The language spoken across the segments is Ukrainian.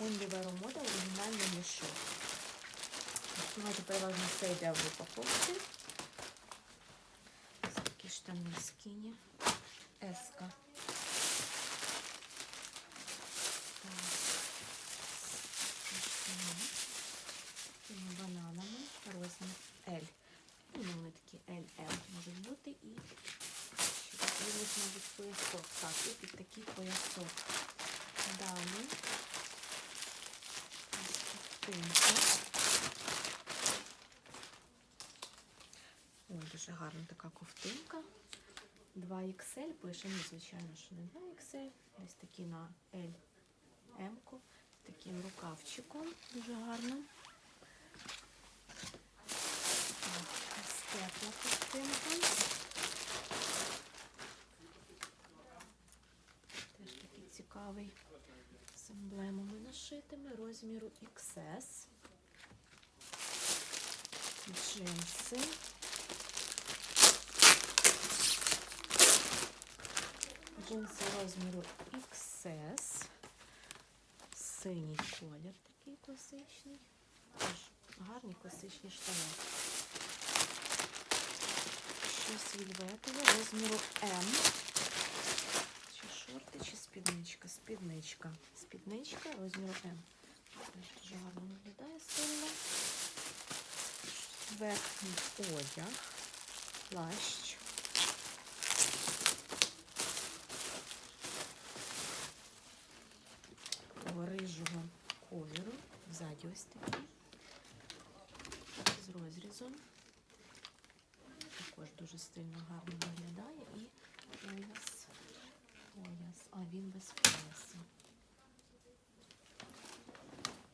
Унлівер мода оригінальний мішок. Давайте переважно все йде в упаковці. Ось такі штани скіні. Еска. Бананами. Розмір L. Ну, вони такі LL можуть бути і мабуть, поясок. Так, і під такий поясок. Далі. Ось. Ой, дуже гарна така ковтинка. 2XL пише, ну, звичайно, що не 2XL. Десь такі на L. З таким рукавчиком. Дуже гарно. Так, ось тепла ковтинка. Теж такий цікавий з нашитими розміру XS. Джинси. Джинси розміру XS. Синій колір такий класичний. Гарні класичні штани. Щось вільветове розміру М. Шорти, чи спідничка? Спідничка. Спідничка розміру М. Дуже виглядає сильно. Верхній одяг. Плащ. Рижого кольору. Ззаді ось такий. З розрізом. Також дуже стильно гарно виглядає. І пояс. Пояс. А він без пояса.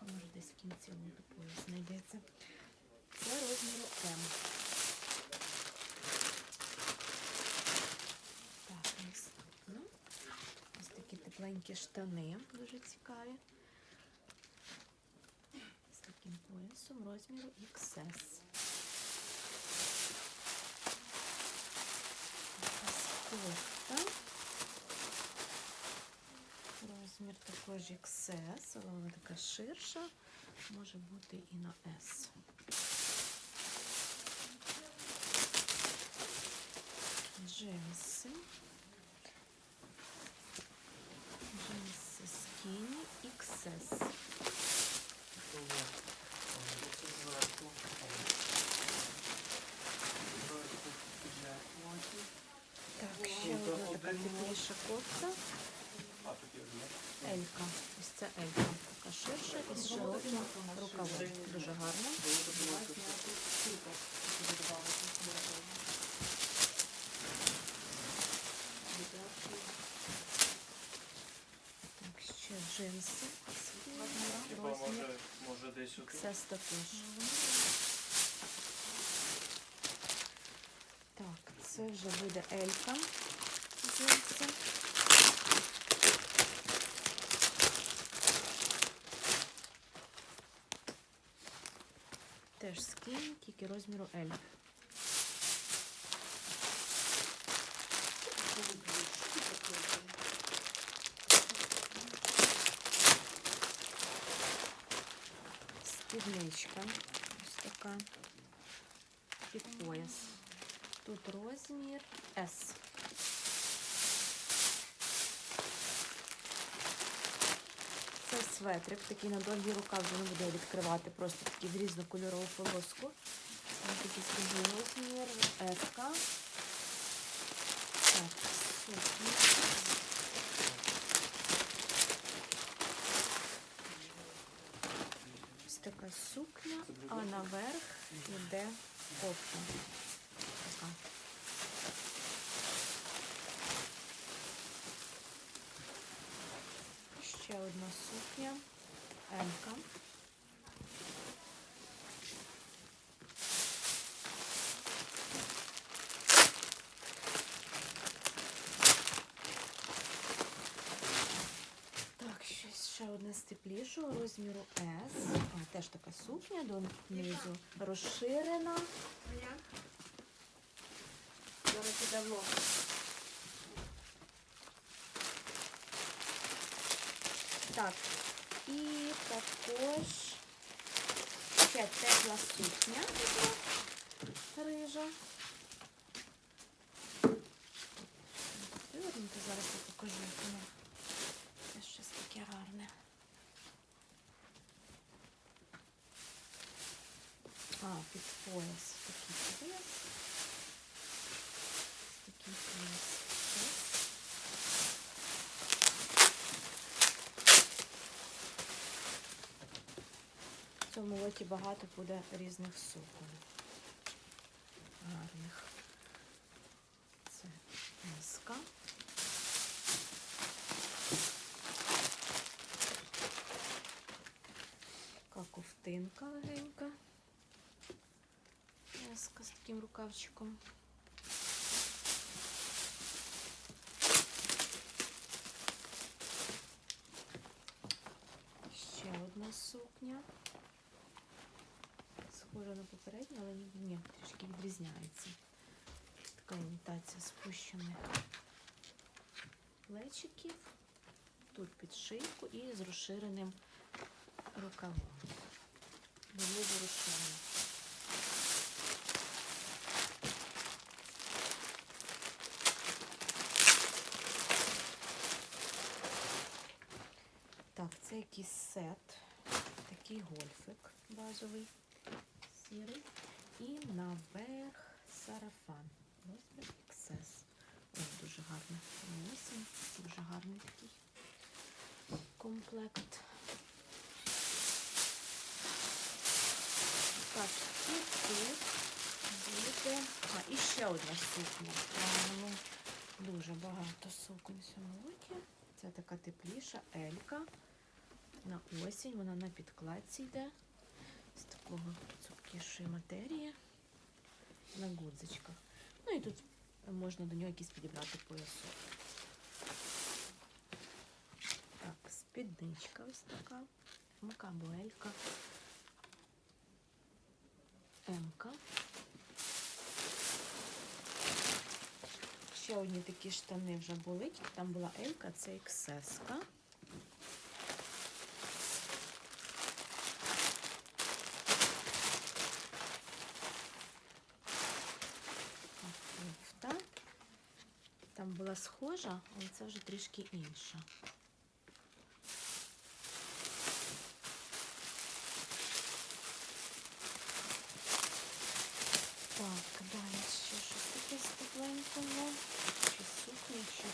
Може десь в кінці до пояс знайдеться. Це розміру М. Так, наступно. Ось такі тепленькі штани, дуже цікаві. З таким поясом розміру XS. Якась кофта. Розмір також XS, але вона така ширша. Може бути і на S. Джинси. Джинси Skinny XS. Так, ще одна така тепліша кофта. Елька. Ось це Елька. Така ширша і з широким рукавом. Дуже гарно. Так, ще джинси. Хіба може, може десь тут? Це також. Так, це вже буде Елька. Джинси. Теж скін, тільки розміру L. Спідничка. Ось така. Під пояс. Тут розмір S. Це светрик, такий на довгі рукав вже буде відкривати, просто такий в різнокольорову полоску. Ось такий скажу розмір S. Так. Ось така сукня, а наверх йде кофта. Така. Ще одна сукня. Емка. Так, щось ще одне з теплішого розміру S. А, теж така сукня донизу розширена. Зараз піде влог. Так, І також ще тепла сукня така рижа. Вивернути зараз я покажу. Це щось таке гарне. А, під пояс. Такий пояс. Ось. Цьому багато буде різних сукон. Гарних. Це миска. Така ковтинка легенька. Миска з таким рукавчиком. Ще одна сукня. Схожа на попередню, але ні, трішки відрізняється. Така імітація спущених плечиків. Тут під шийку і з розширеним рукавом. Вилизу розширений. Так, це якийсь сет, такий гольфик базовий, сірий. І наверх сарафан. Розмір XS. Ось дуже гарний. Осінь. Дуже гарний такий комплект. Так, і тут буде. А, і ще одна сукня. Дуже багато цьому лоті. Це така тепліша елька. На осінь, вона на підкладці йде. З такого цупкішої матерії. На гудзичках. Ну і тут можна до нього якийсь підібрати поясок. Так, спідничка ось така. Мка або елька. М-ка. Ще одні такі штани вже були, там була Елька, це XS-ка. Кофта. Там була схожа, але це вже трішки інша. Так, далі ще щось таке з тепленького. Чи сукня, чи.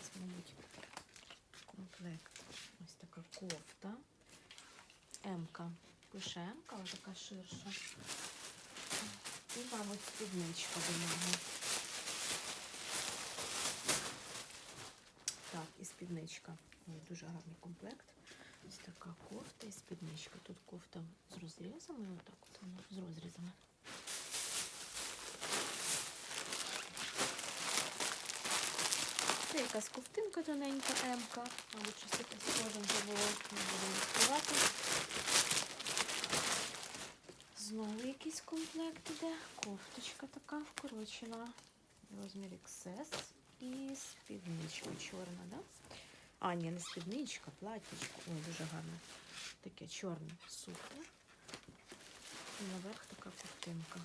Це, мабуть, комплект. Ось така кофта. М-ка. Пише М-ка, але така ширша. І, мабуть, спідничка до нього. Так, і спідничка. Ой, дуже гарний комплект. Ось така кофта і спідничка. Тут кофта з розрізами, отак от вона з розрізами. Це якась ковтинка тоненька М-ка. Мабуть, щось таке схоже вже було, не будемо відкривати. Знову якийсь комплект іде. Кофточка така вкорочена. Розмір XS і спідничка чорна, да? А, ні, не спідничка, платічка. Ой, дуже гарне. Таке чорне сукня. І наверх така ковтинка.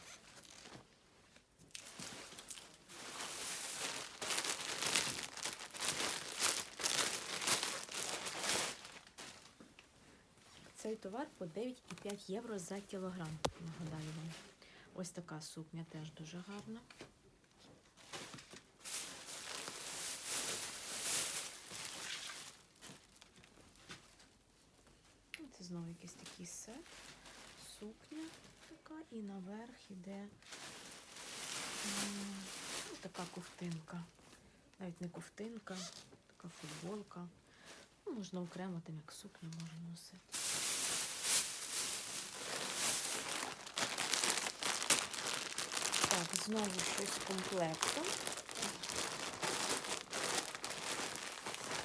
Цей товар по 9,5 євро за кілограм. Нагадаю вам. Ось така сукня теж дуже гарна. Це знову якийсь такий сет. Сукня така і наверх іде м, ну, така ковтинка. Навіть не ковтинка, така футболка. Ну, можна окремо тим, як сукню можна носити. Так, знову щось з комплектом.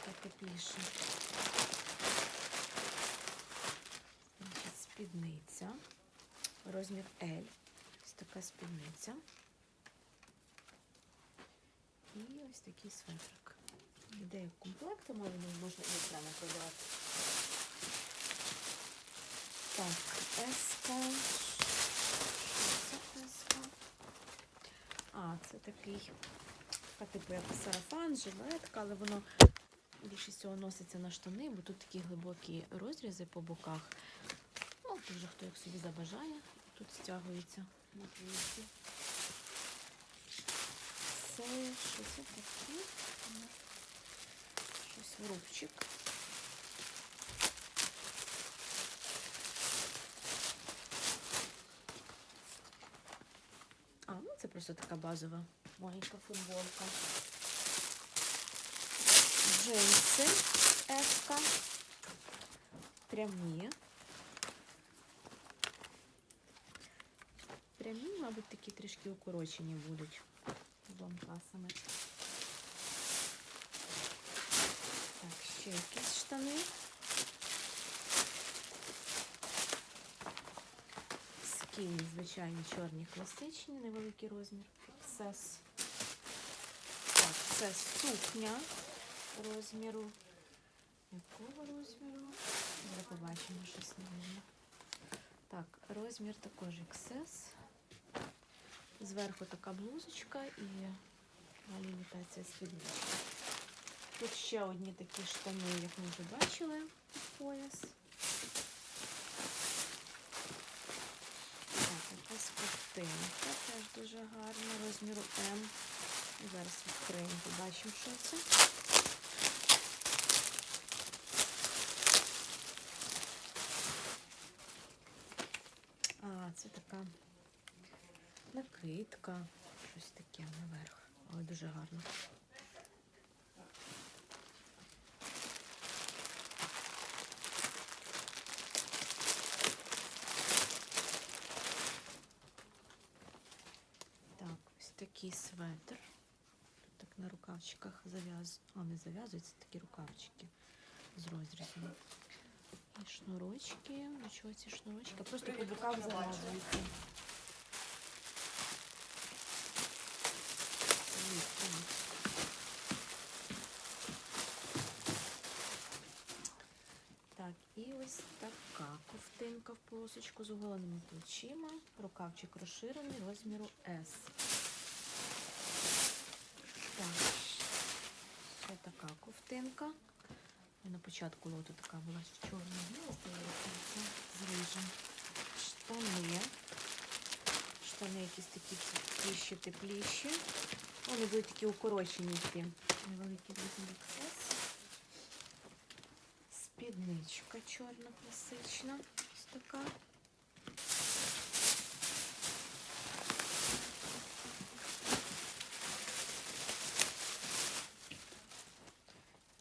Так тепліше. Спідниця. Розмір L. Ось така спідниця. І ось такий светрик. Йде як комплектом, але можна і окремо продавати. Так, еска. Що це еска? А, це такий, така типу як сарафан, жилетка, але воно більше всього носиться на штани, бо тут такі глибокі розрізи по боках. Ну, тут вже хто як собі забажає. Тут стягується на плечі. Це що це таке? Ну, Щось рубчик. А, ну це просто така базова маленька футболка. Джинси Еска. Прямі. Прямі, мабуть, такі трішки укорочені будуть з лампасами. Так, ще якісь штани. Скіні, звичайні, чорні, класичні, невеликий розмір. XS. Так, це сукня розміру. Якого розміру? Зараз побачимо, щось не видно. Так, розмір також XS. Зверху така блузочка і далі імітація спіднички. Тут ще одні такі штани, як ми вже бачили, під пояс. Так, якась ковтинка, теж дуже гарна, розміру М. Зараз відкриємо, побачимо, що це. А, це така накидка, щось таке наверх, але дуже гарно. Так, ось такий светр. Тут так на рукавчиках зав'яз... А, не зав'язуються такі рукавчики з розрізами. І шнурочки. До чого ці шнурочки? Просто по бокам зав'язуються. Так, і ось така ковтинка в полосочку з оголеними плечима. Рукавчик розширений розміру S. Так, ще така ковтинка. На початку лоту така була біла, здається, з рижем. Штани. Штани якісь такі тепліші, тепліші. Вони будуть такі укорочені йти. Невеликий розмір Спідничка чорна класична. Ось така.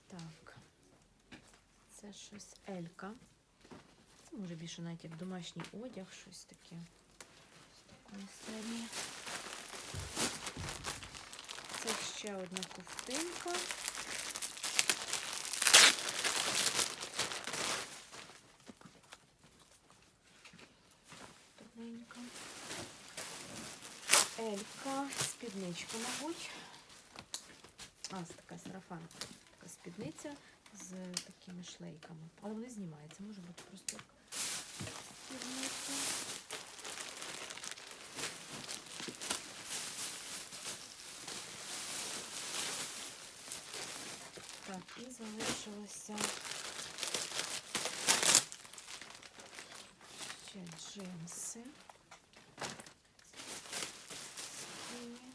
Так. Це щось Елька. Це може більше навіть як домашній одяг, щось таке. З такої серії. Це ще одна ковтинка. Елька, спідничка, мабуть. А, це така сарафанка. Така спідниця з такими шлейками. Але вони знімаються, може бути просто як спідниця. Так, і залишилося ще джинси. Скіні.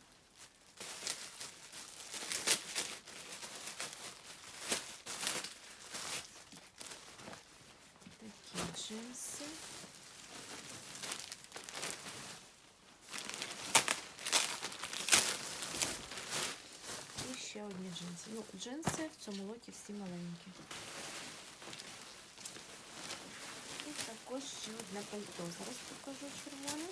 Такі джинси. І ще одні джинси. Ну, джинси в цьому лоті всі маленькі. І також ще одне пальто. Зараз покажу червоне.